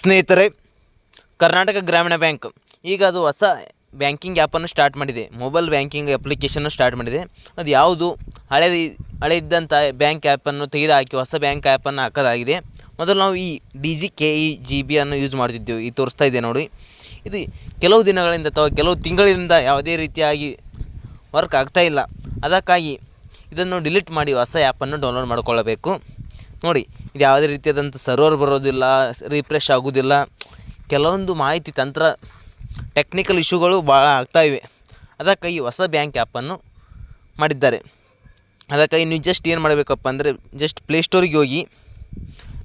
ಸ್ನೇಹಿತರೆ, ಕರ್ನಾಟಕ ಗ್ರಾಮೀಣ ಬ್ಯಾಂಕ್. ಈಗ ಅದು ಹೊಸ ಬ್ಯಾಂಕಿಂಗ್ ಆ್ಯಪನ್ನು ಸ್ಟಾರ್ಟ್ ಮಾಡಿದೆ. ಮೊಬೈಲ್ ಬ್ಯಾಂಕಿಂಗ್ ಅಪ್ಲಿಕೇಶನ್ನು ಸ್ಟಾರ್ಟ್ ಮಾಡಿದೆ. ಅದು ಯಾವುದು? ಹಳೆ ಇದ್ದಂಥ ಬ್ಯಾಂಕ್ ಆ್ಯಪನ್ನು ತೆಗೆದುಹಾಕಿ ಹೊಸ ಬ್ಯಾಂಕ್ ಆ್ಯಪನ್ನು ಹಾಕೋದಾಗಿದೆ. ಮೊದಲು ನಾವು ಈ D G K E G B ಅನ್ನು ಯೂಸ್ ಮಾಡ್ತಿದ್ದೆವು. ಈ ತೋರಿಸ್ತಾ ಇದೆ ನೋಡಿ. ಇದು ಕೆಲವು ದಿನಗಳಿಂದ ಅಥವಾ ಕೆಲವು ತಿಂಗಳಿಂದ ಯಾವುದೇ ರೀತಿಯಾಗಿ ವರ್ಕ್ ಆಗ್ತಾ ಇಲ್ಲ. ಅದಕ್ಕಾಗಿ ಇದನ್ನು ಡಿಲೀಟ್ ಮಾಡಿ ಹೊಸ ಆ್ಯಪನ್ನು ಡೌನ್ಲೋಡ್ ಮಾಡಿಕೊಳ್ಳಬೇಕು. ನೋಡಿ ಇದು ಯಾವುದೇ ರೀತಿಯಾದಂಥ ಸರ್ವರ್ ಬರೋದಿಲ್ಲ ರಿಫ್ರೆಶ್ ಆಗೋದಿಲ್ಲ. ಕೆಲವೊಂದು ಮಾಹಿತಿ ತಂತ್ರ ಟೆಕ್ನಿಕಲ್ ಇಶ್ಯೂಗಳು ಭಾಳ ಆಗ್ತಾಯಿವೆ ಅದಕ್ಕಾಗಿ ಹೊಸ ಬ್ಯಾಂಕ್ ಆ್ಯಪನ್ನು ಮಾಡಿದ್ದಾರೆ. ಅದಕ್ಕಾಗಿ ನೀವು ಜಸ್ಟ್ ಏನು ಮಾಡಬೇಕಪ್ಪ ಅಂದರೆ ಜಸ್ಟ್ ಪ್ಲೇಸ್ಟೋರಿಗೆ ಹೋಗಿ,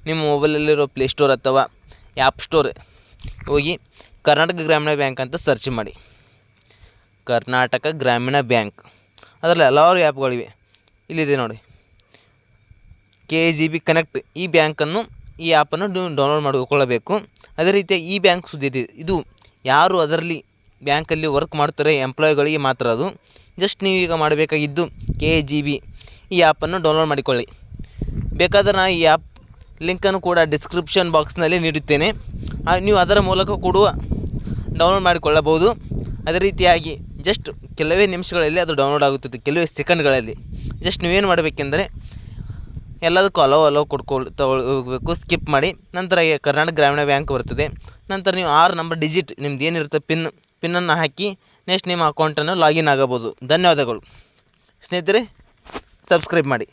ನಿಮ್ಮ ಮೊಬೈಲಲ್ಲಿರೋ ಪ್ಲೇಸ್ಟೋರ್ ಅಥವಾ ಆ್ಯಪ್ ಸ್ಟೋರ್ ಹೋಗಿ ಕರ್ನಾಟಕ ಗ್ರಾಮೀಣ ಬ್ಯಾಂಕ್ ಅಂತ ಸರ್ಚ್ ಮಾಡಿ. ಕರ್ನಾಟಕ ಗ್ರಾಮೀಣ ಬ್ಯಾಂಕ್ ಅದರಲ್ಲಿ ಹಲವಾರು ಆ್ಯಪ್ಗಳಿವೆ ಇಲ್ಲಿದೆ ನೋಡಿ. ಕೆ ಜಿ ಬಿ ಕನೆಕ್ಟ್ ಈ ಬ್ಯಾಂಕನ್ನು ಈ ಆ್ಯಪನ್ನು ಡೌನ್ಲೋಡ್ ಮಾಡಿಕೊಳ್ಳಬೇಕು. ಅದೇ ರೀತಿ ಈ ಬ್ಯಾಂಕ್ ಸುದ್ದಿ ಇದೆ. ಇದು ಯಾರು ಅದರಲ್ಲಿ ಬ್ಯಾಂಕಲ್ಲಿ ವರ್ಕ್ ಮಾಡ್ತಾರೆ ಎಂಪ್ಲಾಯ್ಗಳಿಗೆ ಮಾತ್ರ ಅದು. ಜಸ್ಟ್ ನೀವೀಗ ಮಾಡಬೇಕಾಗಿದ್ದು ಕೆ ಜಿ ಬಿ ಈ ಆ್ಯಪನ್ನು ಡೌನ್ಲೋಡ್ ಮಾಡಿಕೊಳ್ಳಿ. ಬೇಕಾದರೆ ನಾನು ಈ ಆ್ಯಪ್ ಲಿಂಕನ್ನು ಕೂಡ ಡಿಸ್ಕ್ರಿಪ್ಷನ್ ಬಾಕ್ಸ್ನಲ್ಲಿ ನೀಡುತ್ತೇನೆ ನೀವು ಅದರ ಮೂಲಕ ಕೂಡ ಡೌನ್ಲೋಡ್ ಮಾಡಿಕೊಳ್ಳಬಹುದು. ಅದೇ ರೀತಿಯಾಗಿ ಜಸ್ಟ್ ಕೆಲವೇ ನಿಮಿಷಗಳಲ್ಲಿ ಅದು ಡೌನ್ಲೋಡ್ ಆಗುತ್ತದೆ. ಕೆಲವೇ ಸೆಕೆಂಡ್ಗಳಲ್ಲಿ ಜಸ್ಟ್ ನೀವೇನು ಮಾಡಬೇಕೆಂದರೆ ಎಲ್ಲದಕ್ಕೂ ಅಲೋ ಅಲೋ ಕೊಡ್ಕೊಳ್ ತಗೊಳ್ಬೇಕು. ಸ್ಕಿಪ್ ಮಾಡಿ ನಂತರ ಕರ್ನಾಟಕ ಗ್ರಾಮೀಣ ಬ್ಯಾಂಕ್ ಬರ್ತದೆ. ನಂತರ ನೀವು ಆರು ನಂಬರ್ ಡಿಜಿಟ್ ನಿಮ್ದು ಏನಿರುತ್ತೆ ಪಿನ್ ಪಿನ್ನನ್ನು ಹಾಕಿ ನೆಕ್ಸ್ಟ್ ನಿಮ್ಮ ಅಕೌಂಟನ್ನು ಲಾಗಿನ್ ಆಗಬೋದು ಧನ್ಯವಾದಗಳು. ಸ್ನೇಹಿತರೆ ಸಬ್ಸ್ಕ್ರೈಬ್ ಮಾಡಿ.